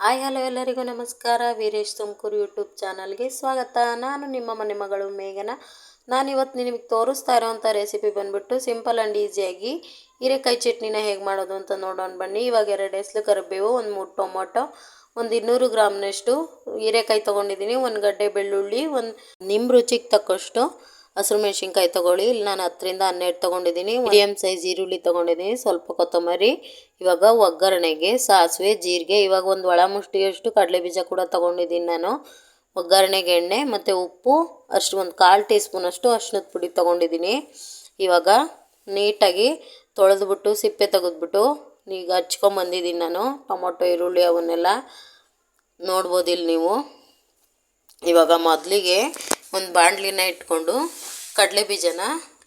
Hi, hello ಎಲ್ಲರಿಗೂ ನಮಸ್ಕಾರ. Veeresh Tumakuru YouTube ಚಾನಲ್ಗೆ ಸ್ವಾಗತ. ನಾನು ನಿಮ್ಮ ಮನೆ ಮಗಳು ಮೇಘನ. ನಾನಿವತ್ತು ನಿಮಗೆ ತೋರಿಸ್ತಾ ಇರೋವಂಥ ರೆಸಿಪಿ ಬಂದ್ಬಿಟ್ಟು ಸಿಂಪಲ್ ಆ್ಯಂಡ್ ಈಸಿಯಾಗಿ ಹೀರೆಕಾಯಿ ಚಟ್ನಿನ ಹೇಗೆ ಮಾಡೋದು ಅಂತ ನೋಡೋಣ ಬನ್ನಿ. ಇವಾಗ ಎರಡು ಹೆಸ್ಲು ಕರಿಬೇವು, ಒಂದು ಮೂರು ಟೊಮೊಟೊ, ಒಂದು ಇನ್ನೂರು ಗ್ರಾಮ್ನಷ್ಟು ಹೀರೆಕಾಯಿ ತೊಗೊಂಡಿದ್ದೀನಿ. ಒಂದು ಗಡ್ಡೆ ಬೆಳ್ಳುಳ್ಳಿ, ಒಂದು ನಿಮ್ಮ ರುಚಿಗೆ ತಕ್ಕಷ್ಟು ಹಸಿರು ಮೆಣಸಿನ್ಕಾಯಿ ತೊಗೊಳ್ಳಿ. ಇಲ್ಲಿ ನಾನು ಹತ್ತರಿಂದ ಹನ್ನೆರಡು ತೊಗೊಂಡಿದ್ದೀನಿ. ಮೀಡಿಯಮ್ ಸೈಜ್ ಈರುಳ್ಳಿ ತೊಗೊಂಡಿದ್ದೀನಿ. ಸ್ವಲ್ಪ ಕೊತ್ತಂಬರಿ, ಇವಾಗ ಒಗ್ಗರಣೆಗೆ, ಸಾಸಿವೆ, ಜೀರಿಗೆ, ಇವಾಗ ಒಂದು ಒಳ ಮುಷ್ಟಿಯಷ್ಟು ಕಡಲೆ ಬೀಜ ಕೂಡ ತೊಗೊಂಡಿದ್ದೀನಿ ನಾನು. ಒಗ್ಗರಣೆಗೆ ಎಣ್ಣೆ ಮತ್ತು ಉಪ್ಪು, ಅಷ್ಟು ಒಂದು ಕಾಲು ಟೀ ಸ್ಪೂನಷ್ಟು ಅರ್ಶಿನದ ಪುಡಿ ತೊಗೊಂಡಿದ್ದೀನಿ. ಇವಾಗ ನೀಟಾಗಿ ತೊಳೆದ್ಬಿಟ್ಟು, ಸಿಪ್ಪೆ ತೆಗೆದ್ಬಿಟ್ಟು ಈಗ ಹಚ್ಕೊಂಬಂದಿದ್ದೀನಿ ನಾನು. ಟೊಮೊಟೊ, ಈರುಳ್ಳಿ ಅವನ್ನೆಲ್ಲ ನೋಡ್ಬೋದಿಲ್ಲ ನೀವು. ಇವಾಗ ಮೊದಲಿಗೆ ಒಂದು ಬಾಣಲಿನ ಇಟ್ಕೊಂಡು ಕಡಲೆ ಬೀಜನ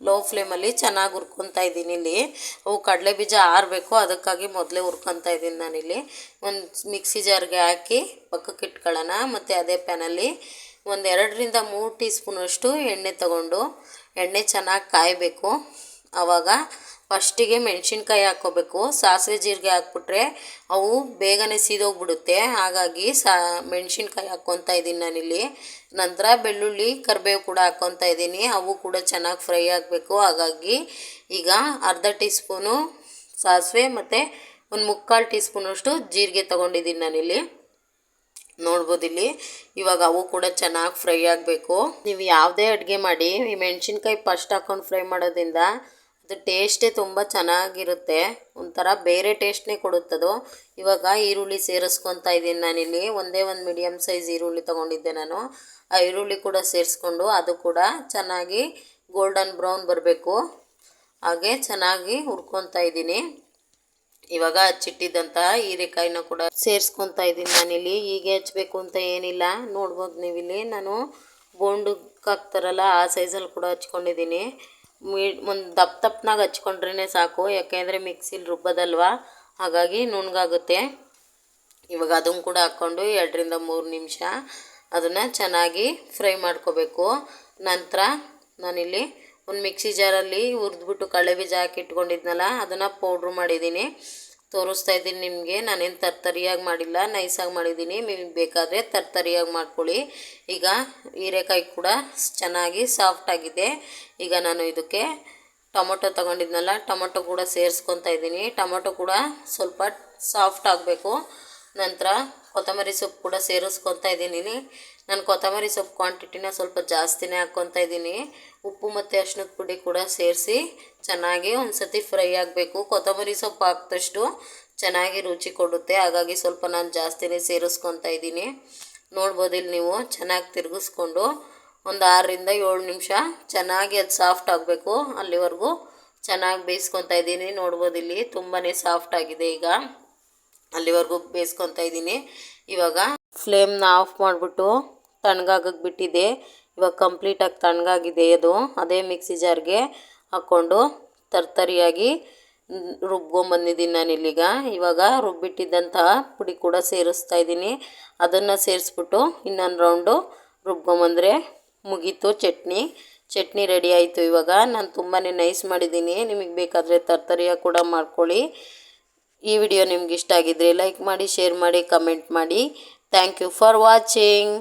ಲೋ ಫ್ಲೇಮಲ್ಲಿ ಚೆನ್ನಾಗಿ ಹುರ್ಕೊತಾ ಇದ್ದೀನಿ ಇಲ್ಲಿ. ಅವು ಕಡಲೆ ಬೀಜ ಆರಬೇಕು, ಅದಕ್ಕಾಗಿ ಮೊದಲೇ ಹುರ್ಕೊತಾ ಇದ್ದೀನಿ ನಾನಿಲ್ಲಿ. ಒಂದು ಮಿಕ್ಸಿ ಜಾರ್ಗೆ ಹಾಕಿ ಪಕ್ಕಕ್ಕೆ ಇಟ್ಕೊಳ್ಳೋಣ. ಮತ್ತು ಅದೇ ಪ್ಯಾನಲ್ಲಿ ಒಂದು ಎರಡರಿಂದ ಮೂರು ಟೀ ಸ್ಪೂನಷ್ಟು ಎಣ್ಣೆ ತಗೊಂಡು, ಎಣ್ಣೆ ಚೆನ್ನಾಗಿ ಕಾಯಬೇಕು. ಆವಾಗ ಫಸ್ಟಿಗೆ ಮೆಣಸಿನ್ಕಾಯಿ ಹಾಕ್ಕೋಬೇಕು. ಸಾಸಿವೆ ಜೀರಿಗೆ ಹಾಕ್ಬಿಟ್ರೆ ಅವು ಬೇಗನೆ ಸೀದೋಗ್ಬಿಡುತ್ತೆ. ಹಾಗಾಗಿ ಸಾ, ಮೆಣಸಿನ್ಕಾಯಿ ಹಾಕ್ಕೊತಾ ಇದ್ದೀನಿ ನಾನಿಲ್ಲಿ. ನಂತರ ಬೆಳ್ಳುಳ್ಳಿ ಕರಿಬೇವು ಕೂಡ ಹಾಕ್ಕೊತಾ ಇದ್ದೀನಿ. ಅವು ಕೂಡ ಚೆನ್ನಾಗಿ ಫ್ರೈ ಆಗಬೇಕು. ಹಾಗಾಗಿ ಈಗ ಅರ್ಧ ಟೀ ಸ್ಪೂನು ಸಾಸಿವೆ ಮತ್ತು ಒಂದು ಮುಕ್ಕಾಲು ಟೀ ಸ್ಪೂನಷ್ಟು ಜೀರಿಗೆ ತೊಗೊಂಡಿದ್ದೀನಿ ನಾನಿಲ್ಲಿ. ನೋಡ್ಬೋದು ಇಲ್ಲಿ. ಇವಾಗ ಅವು ಕೂಡ ಚೆನ್ನಾಗಿ ಫ್ರೈ ಆಗಬೇಕು. ನೀವು ಯಾವುದೇ ಅಡುಗೆ ಮಾಡಿ ಈ ಮೆಣಸಿನ್ಕಾಯಿ ಫಸ್ಟ್ ಹಾಕ್ಕೊಂಡು ಫ್ರೈ ಮಾಡೋದ್ರಿಂದ ಟೇಸ್ಟೇ ತುಂಬ ಚೆನ್ನಾಗಿರುತ್ತೆ. ಒಂಥರ ಬೇರೆ ಟೇಸ್ಟ್ನೇ ಕೊಡುತ್ತದು ಇವಾಗ ಈರುಳ್ಳಿ ಸೇರಿಸ್ಕೊತಾ ಇದ್ದೀನಿ ನಾನಿಲ್ಲಿ. ಒಂದೇ ಒಂದು ಮೀಡಿಯಮ್ ಸೈಜ್ ಈರುಳ್ಳಿ ತೊಗೊಂಡಿದ್ದೆ ನಾನು. ಆ ಈರುಳ್ಳಿ ಕೂಡ ಸೇರಿಸ್ಕೊಂಡು ಅದು ಕೂಡ ಚೆನ್ನಾಗಿ ಗೋಲ್ಡನ್ ಬ್ರೌನ್ ಬರಬೇಕು. ಹಾಗೆ ಚೆನ್ನಾಗಿ ಹುರ್ಕೊತಾ ಇದ್ದೀನಿ. ಇವಾಗ ಹಚ್ಚಿಟ್ಟಿದ್ದಂತಹ ಹೀರೆಕಾಯಿನ ಕೂಡ ಸೇರಿಸ್ಕೊತಾ ಇದ್ದೀನಿ ನಾನಿಲ್ಲಿ. ಹೀಗೆ ಹಚ್ಚಬೇಕು ಅಂತ ಏನಿಲ್ಲ. ನೋಡ್ಬೋದು ನೀವಿಲ್ಲಿ. ನಾನು ಬೋಂಡಕ್ಕೆ ಹಾಕ್ತಾರಲ್ಲ ಆ ಸೈಜಲ್ಲಿ ಕೂಡ ಹಚ್ಕೊಂಡಿದ್ದೀನಿ. ಮೀ ಒಂದು ದಪ್ಪ ದಪ್ಪನಾಗ ಹಚ್ಕೊಂಡ್ರೇ ಸಾಕು, ಯಾಕೆಂದರೆ ಮಿಕ್ಸಿಲಿ ರುಬ್ಬೋದಲ್ವ? ಹಾಗಾಗಿ ನುಣ್ಣಗಾಗುತ್ತೆ. ಇವಾಗ ಅದನ್ನು ಕೂಡ ಹಾಕ್ಕೊಂಡು ಎರಡರಿಂದ ಮೂರು ನಿಮಿಷ ಅದನ್ನು ಚೆನ್ನಾಗಿ ಫ್ರೈ ಮಾಡ್ಕೋಬೇಕು. ನಂತರ ನಾನಿಲ್ಲಿ ಒಂದು ಮಿಕ್ಸಿ ಜಾರಲ್ಲಿ ಹುರಿದ್ಬಿಟ್ಟು ಕಳೆ ಬೀಜ ಹಾಕಿ ಇಟ್ಕೊಂಡಿದ್ನಲ್ಲ, ಅದನ್ನು ಪೌಡ್ರ್ ಮಾಡಿದ್ದೀನಿ. ತೋರಿಸ್ತಾ ಇದ್ದೀನಿ ನಿಮಗೆ. ನಾನೇನು ತರ್ತರಿಯಾಗಿ ಮಾಡಿಲ್ಲ. ನೈಸಾಗಿ ಮಾಡಿದ್ದೀನಿ. ನಿಮಗೆ ಬೇಕಾದರೆ ತರ್ತರಿಯಾಗಿ ಮಾಡ್ಕೊಳ್ಳಿ. ಈಗ ಹೀರೆಕಾಯಿ ಕೂಡ ಚೆನ್ನಾಗಿ ಸಾಫ್ಟಾಗಿದೆ ಈಗ ನಾನು ಇದಕ್ಕೆ ಟೊಮೊಟೊ ತೊಗೊಂಡಿದ್ನಲ್ಲ, ಟೊಮೊಟೊ ಕೂಡ ಸೇರಿಸ್ಕೊತಾ ಇದ್ದೀನಿ. ಟೊಮೊಟೊ ಕೂಡ ಸ್ವಲ್ಪ ಸಾಫ್ಟ್ ಆಗಬೇಕು. ನಂತರ ಕೊತ್ತಂಬರಿ ಸೊಪ್ಪು ಕೂಡ ಸೇರಿಸ್ಕೊತಾ ಇದ್ದೀನಿ. ನಾನು ಕೊತ್ತಂಬರಿ ಸೊಪ್ಪು ಕ್ವಾಂಟಿಟಿನ ಸ್ವಲ್ಪ ಜಾಸ್ತಿನೇ ಹಾಕ್ಕೊತಾ ಇದ್ದೀನಿ. ಉಪ್ಪು ಮತ್ತು ಅರ್ಶಿನದ ಪುಡಿ ಕೂಡ ಸೇರಿಸಿ ಚೆನ್ನಾಗಿ ಒಂದು ಸತಿ ಫ್ರೈ ಆಗಬೇಕು. ಕೊತ್ತಂಬರಿ ಸೊಪ್ಪು ಹಾಕಿದಷ್ಟು ಚೆನ್ನಾಗಿ ರುಚಿ ಕೊಡುತ್ತೆ. ಹಾಗಾಗಿ ಸ್ವಲ್ಪ ನಾನು ಜಾಸ್ತಿನೇ ಸೇರಿಸ್ಕೊತಾ ಇದ್ದೀನಿ. ನೋಡ್ಬೋದು ಇಲ್ಲಿ ನೀವು ಚೆನ್ನಾಗಿ ತಿರುಗಿಸ್ಕೊಂಡು ಒಂದು ಆರರಿಂದ ಏಳು ನಿಮಿಷ ಚೆನ್ನಾಗಿ ಅದು ಸಾಫ್ಟ್ ಆಗಬೇಕು. ಅಲ್ಲಿವರೆಗೂ ಚೆನ್ನಾಗಿ ಬೇಯಿಸ್ಕೊತಾ ಇದ್ದೀನಿ. ನೋಡ್ಬೋದು ಇಲ್ಲಿ ತುಂಬಾ ಸಾಫ್ಟ್ ಆಗಿದೆ ಈಗ. ಅಲ್ಲಿವರೆಗೂ ಬೇಯಿಸ್ಕೊತಾ ಇದ್ದೀನಿ. ಇವಾಗ ಫ್ಲೇಮ್ನ ಆಫ್ ಮಾಡಿಬಿಟ್ಟು ತಣ್ಣಗಾಗಕ್ಕೆ ಬಿಟ್ಟಿದ್ದೆ ಇವಾಗ ಕಂಪ್ಲೀಟಾಗಿ ತಣ್ಣಗಾಗಿದೆ ಅದು. ಅದೇ ಮಿಕ್ಸಿ ಜಾರ್ಗೆ ಹಾಕ್ಕೊಂಡು ತರ್ತರಿಯಾಗಿ ರುಬ್ಕೊಂಬಂದಿದ್ದೀನಿ ನಾನು ಇಲ್ಲಿಗ ಇವಾಗ ರುಬ್ಬಿಟ್ಟಿದ್ದಂತಹ ಪುಡಿ ಕೂಡ ಸೇರಿಸ್ತಾ ಇದ್ದೀನಿ. ಅದನ್ನು ಸೇರಿಸ್ಬಿಟ್ಟು ಇನ್ನೊಂದು ರೌಂಡು ರುಬ್ಕೊಂಬಂದರೆ ಮುಗೀತು ಚಟ್ನಿ. ಚಟ್ನಿ ರೆಡಿ ಆಯಿತು ಇವಾಗ. ನಾನು ತುಂಬಾ ನೈಸ್ ಮಾಡಿದ್ದೀನಿ. ನಿಮಗೆ ಬೇಕಾದರೆ ತರ್ತರಿಯಾಗಿ ಕೂಡ ಮಾಡ್ಕೊಳ್ಳಿ. ಈ ವಿಡಿಯೋ ನಿಮ್ಗೆ ಇಷ್ಟ ಆಗಿದ್ದರೆ ಲೈಕ್ ಮಾಡಿ ಶೇರ್ ಮಾಡಿ ಕಮೆಂಟ್ ಮಾಡಿ. Thank you for watching